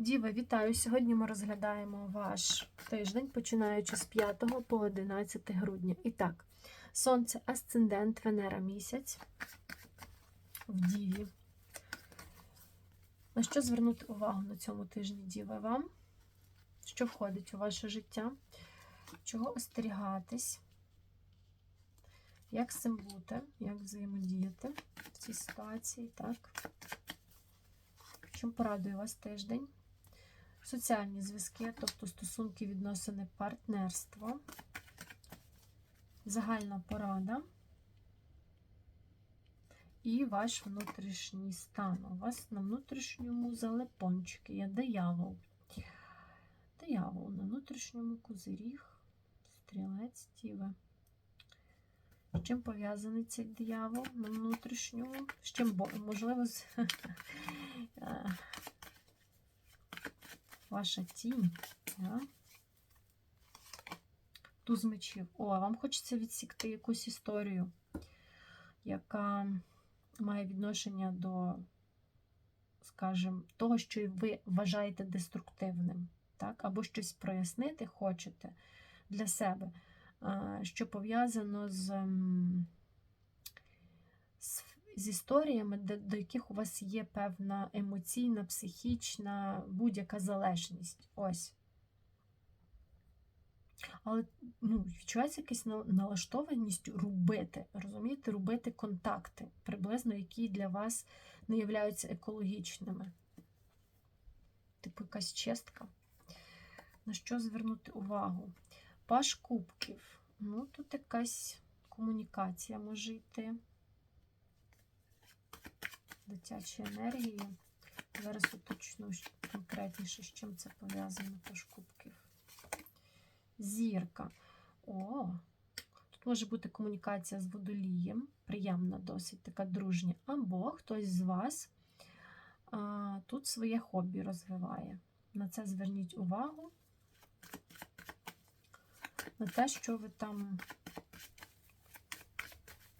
Діва, вітаю! Сьогодні ми розглядаємо ваш тиждень, починаючи з 5 по 11 грудня. І так, Сонце, Асцендент, Венера місяць в Діві. На що звернути увагу на цьому тижні, Діва, вам? Що входить у ваше життя? Чого остерігатись? Як з цим бути? Як взаємодіяти в цій ситуації? Так? Чим порадує вас тиждень? Соціальні зв'язки, тобто стосунки, відносини, партнерство, загальна порада і ваш внутрішній стан. У вас на внутрішньому залепончики є диявол. Диявол на внутрішньому козиріг, стрілець діви. З чим пов'язаний цей диявол на внутрішньому? З чим, можливо, з е, ваша тінь. Да? Туз мечів. О, а вам хочеться відсікти якусь історію, яка має відношення до, скажімо, того, що ви вважаєте деструктивним, так? або щось прояснити хочете для себе, що пов'язано з, з, історіями, де, до яких у вас є певна емоційна, психічна, будь-яка залежність. Ось. Але ну, відчувається якась налаштованість робити, розумієте, робити контакти, приблизно які для вас не являються екологічними. Типу якась чистка. На що звернути увагу? Паш кубків. Ну, тут якась комунікація може йти. Дитячі енергії. Зараз уточну конкретніше, з чим це пов'язано паш кубків. Зірка. О, тут може бути комунікація з водолієм, приємна, досить така дружня. Або хтось з вас а, тут своє хобі розвиває. На це зверніть увагу. На те, що ви там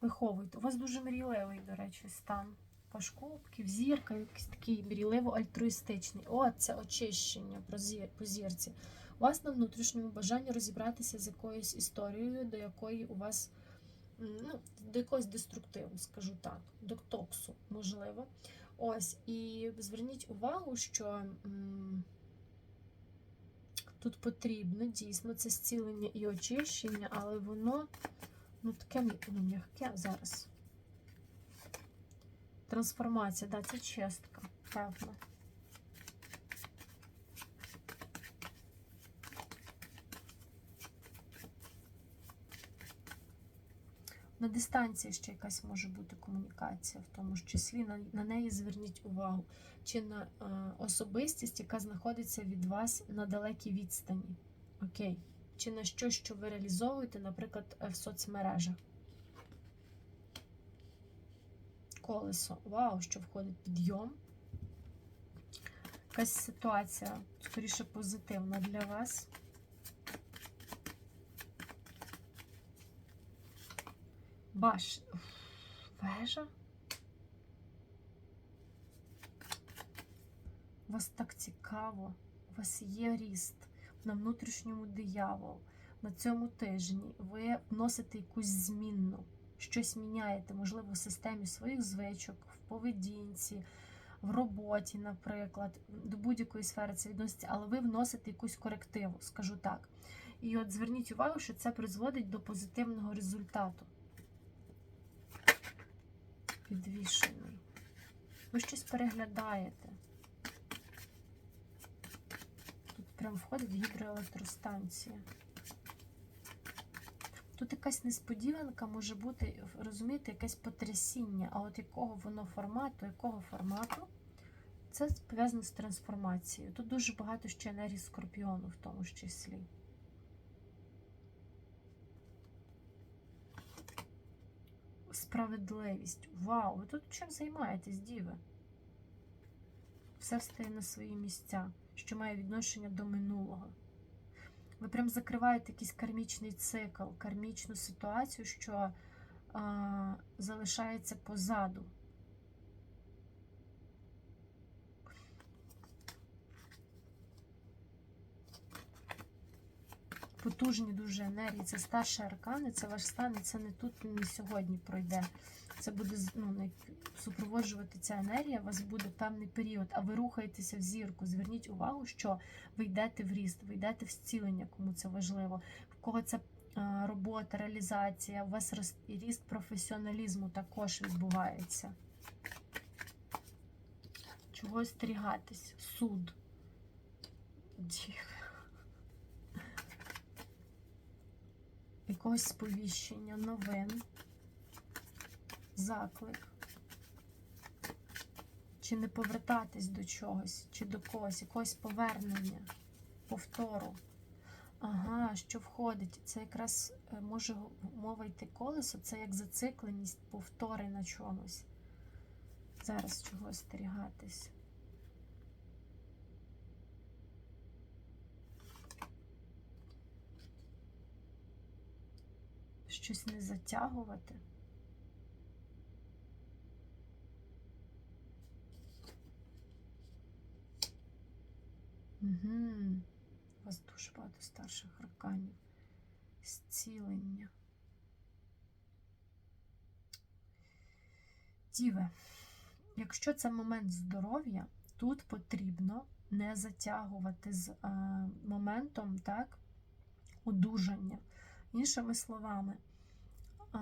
виховуєте. У вас дуже мрійливий, до речі, стан. Пашкубків, зірка, якийсь такий мрійливо-альтруїстичний. О, це очищення зір- по зірці. У вас на внутрішньому бажанні розібратися з якоюсь історією, до якої у вас ну, до якогось деструктиву, скажу так, до токсу, можливо. Ось, і зверніть увагу, що м, тут потрібно дійсно це зцілення і очищення, але воно ну, таке ну, м'яке зараз. Трансформація, да, це чистка, певно. На дистанції ще якась може бути комунікація, в тому ж числі на, на неї зверніть увагу. Чи на е, особистість, яка знаходиться від вас на далекій відстані. Окей. Чи на щось, що ви реалізовуєте, наприклад, е, в соцмережах. Колесо. Вау, що входить підйом. Якась ситуація, скоріше позитивна для вас. Баш. Вежа. У вас так цікаво. У вас є ріст на внутрішньому диявол. На цьому тижні ви вносите якусь змінну, щось міняєте, можливо, в системі своїх звичок, в поведінці, в роботі, наприклад, до будь-якої сфери це відноситься, але ви вносите якусь корективу, скажу так. І от зверніть увагу, що це призводить до позитивного результату. Підвішений. Ви щось переглядаєте. Тут прям входить гідроелектростанція. Тут якась несподіванка може бути, розумієте, якесь потрясіння, а от якого воно формату, якого формату, це пов'язано з трансформацією. Тут дуже багато ще енергії скорпіону в тому ж числі. Справедливість. Вау! Ви тут чим займаєтесь, діви? Все стає на свої місця, що має відношення до минулого. Ви прям закриваєте якийсь кармічний цикл, кармічну ситуацію, що а, залишається позаду. Потужні дуже енергії, це старші аркани, це ваш стан, і це не тут, не сьогодні пройде. Це буде ну, супроводжувати ця енергія, у вас буде певний період, а ви рухаєтеся в зірку. Зверніть увагу, що ви йдете в ріст, ви йдете в зцілення, кому це важливо. В кого це робота, реалізація, у вас ріст професіоналізму також відбувається. Чого остерігатись? Суд. Якогось сповіщення, новин, заклик. Чи не повертатись до чогось, чи до когось, якогось повернення, повтору. Ага, що входить? Це якраз е, може мова йти колесо, це як зацикленість, повтори на чомусь. Зараз чого остерігатись. Щось не затягувати. Угу. У вас дуже багато старших арканів. Зцілення. Діве, якщо це момент здоров'я, тут потрібно не затягувати з е, моментом так, одужання. Іншими словами, е,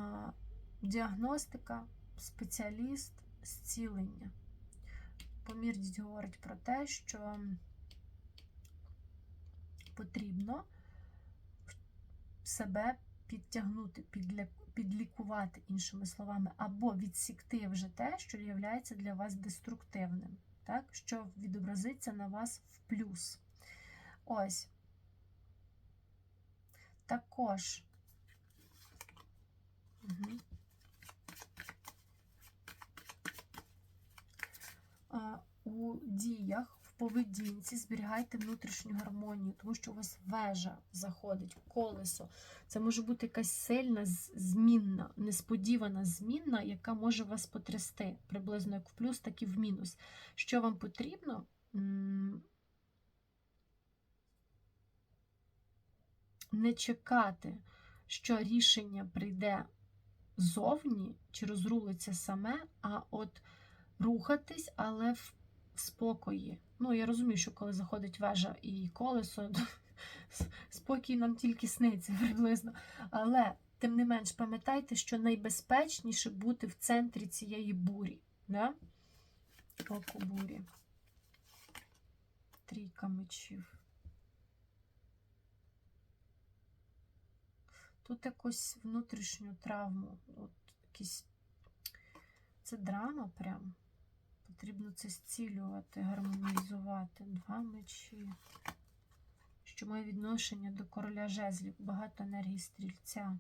діагностика, спеціаліст, зцілення. Помірність говорить про те, що потрібно себе підтягнути, підлікувати, іншими словами, або відсікти вже те, що є для вас деструктивним, так? що відобразиться на вас в плюс. Ось. Також. Угу. У діях, поведінці зберігайте внутрішню гармонію, тому що у вас вежа заходить, колесо. Це може бути якась сильна змінна, несподівана змінна, яка може вас потрясти приблизно як в плюс, так і в мінус. Що вам потрібно? Не чекати, що рішення прийде зовні чи розрулиться саме, а от рухатись, але в спокої. Ну, я розумію, що коли заходить вежа і колесо, спокій нам тільки сниться приблизно. Але, тим не менш, пам'ятайте, що найбезпечніше бути в центрі цієї бурі. Да? Око бурі. Трійка мечів. Тут якусь внутрішню травму, от якісь. Це драма прям. Потрібно це зцілювати, гармонізувати. Два мечі. Що має відношення до короля жезлів, багато енергії стрільця.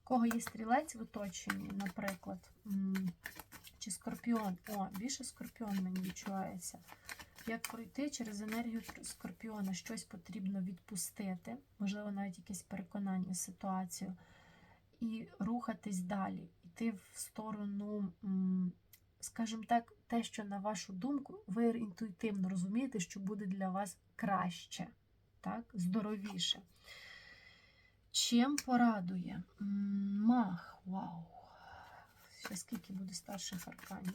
В кого є стрілець в оточенні, наприклад, чи скорпіон. О, більше скорпіон мені відчувається. Як пройти через енергію скорпіона, щось потрібно відпустити, можливо, навіть якесь переконання, ситуацію, і рухатись далі, йти в сторону, скажімо так, те, що на вашу думку, ви інтуїтивно розумієте, що буде для вас краще, так, здоровіше. Чим порадує? Мах, вау. Ще скільки буде старших арканів?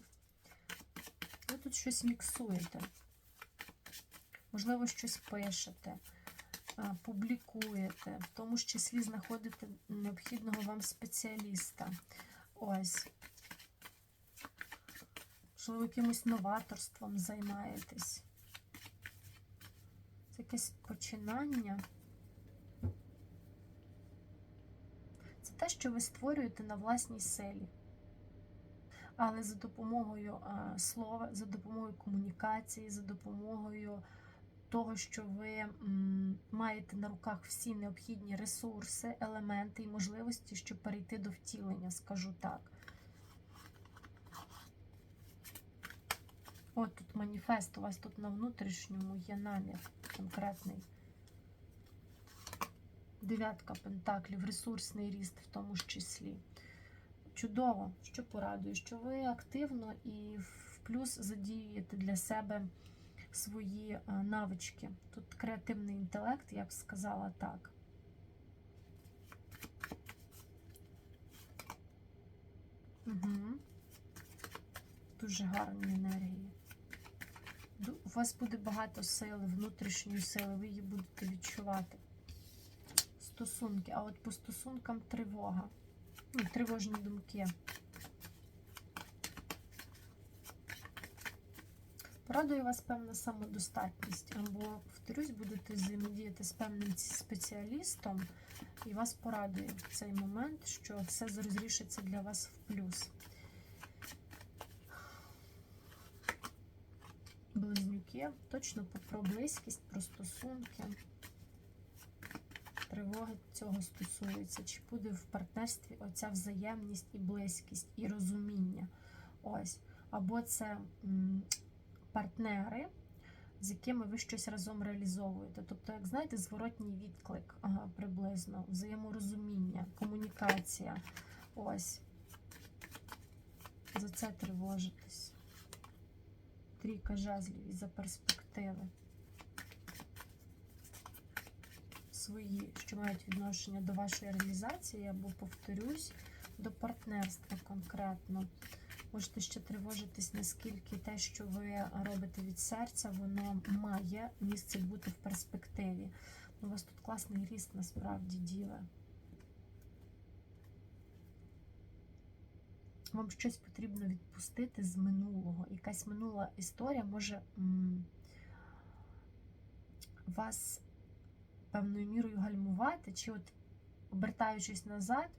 Ви тут щось міксуєте. Можливо, щось пишете, публікуєте, в тому ж числі знаходите необхідного вам спеціаліста. Ось. Можливо, якимось новаторством займаєтесь. Це якесь починання. Це те, що ви створюєте на власній силі. Але за допомогою а, слова, за допомогою комунікації, за допомогою того, що ви маєте на руках всі необхідні ресурси, елементи і можливості, щоб перейти до втілення, скажу так. От тут маніфест, у вас тут на внутрішньому є намір конкретний. Дев'ятка пентаклів, ресурсний ріст в тому ж числі. Чудово, що порадує, що ви активно і в плюс задіюєте для себе свої е, навички. Тут креативний інтелект, я б сказала так. Угу. Дуже гарні енергії. У вас буде багато сили, внутрішньої сили, ви її будете відчувати. Стосунки, а от по стосункам тривога. Ну, тривожні думки. Порадує вас певна самодостатність, або, повторюсь, будете взаємодіяти з певним спеціалістом, і вас порадує в цей момент, що все розрішиться для вас в плюс. Близнюки, точно про близькість, про стосунки. Тривоги цього стосується. Чи буде в партнерстві оця взаємність і близькість, і розуміння. Ось. Або це партнери, з якими ви щось разом реалізовуєте. Тобто, як знаєте, зворотній відклик приблизно, взаєморозуміння, комунікація. Ось. За це тривожитесь. Трійка жезлів і за перспективи. Свої, що мають відношення до вашої реалізації, або, повторюсь, до партнерства конкретно. Можете ще тривожитись, наскільки те, що ви робите від серця, воно має місце бути в перспективі. У вас тут класний ріст, насправді, діви. Вам щось потрібно відпустити з минулого. Якась минула історія може вас певною мірою гальмувати, чи от обертаючись назад,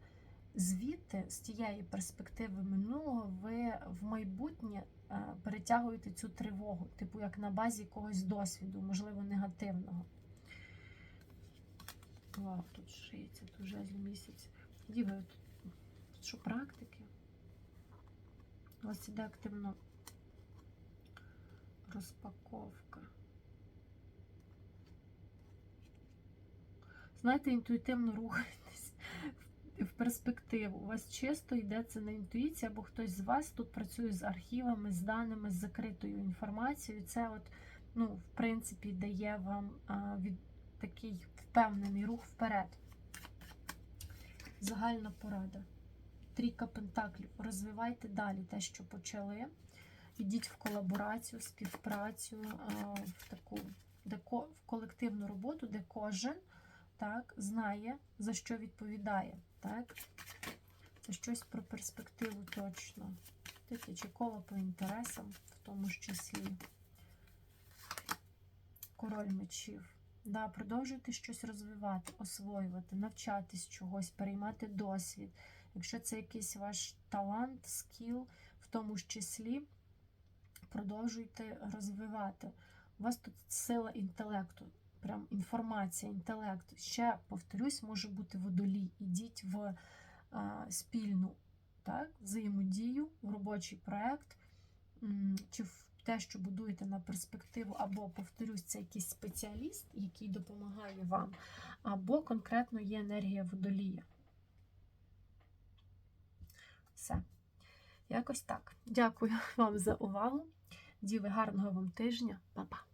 звідти, з тієї перспективи минулого, ви в майбутнє е, перетягуєте цю тривогу, типу як на базі якогось досвіду, можливо, негативного. Вау, тут шиється, жезл місяць. Діви, тут, що практики? У вас іде активно розпаковка. Знаєте, інтуїтивно рухаєтесь в перспективу. У вас чисто йде це на інтуїції, або хтось з вас тут працює з архівами, з даними, з закритою інформацією. Це, от, ну, в принципі, дає вам а, від такий впевнений рух вперед. Загальна порада. Трійка пентаклів. Розвивайте далі те, що почали. Ідіть в колаборацію, співпрацю, в таку де в колективну роботу, де кожен так, знає, за що відповідає. Так? Це щось про перспективу точно. Тисячі кола по інтересам, в тому ж числі. Король мечів. Да, продовжуйте щось розвивати, освоювати, навчатись чогось, переймати досвід. Якщо це якийсь ваш талант, скіл, в тому ж числі, продовжуйте розвивати. У вас тут сила інтелекту, прям інформація, інтелект. Ще, повторюсь, може бути водолій. Ідіть в а, спільну так, взаємодію, в робочий проєкт, чи в те, що будуєте на перспективу, або, повторюсь, це якийсь спеціаліст, який допомагає вам, або конкретно є енергія водолія. Все. Якось так. Дякую вам за увагу. Діви, гарного вам тижня. Па-па.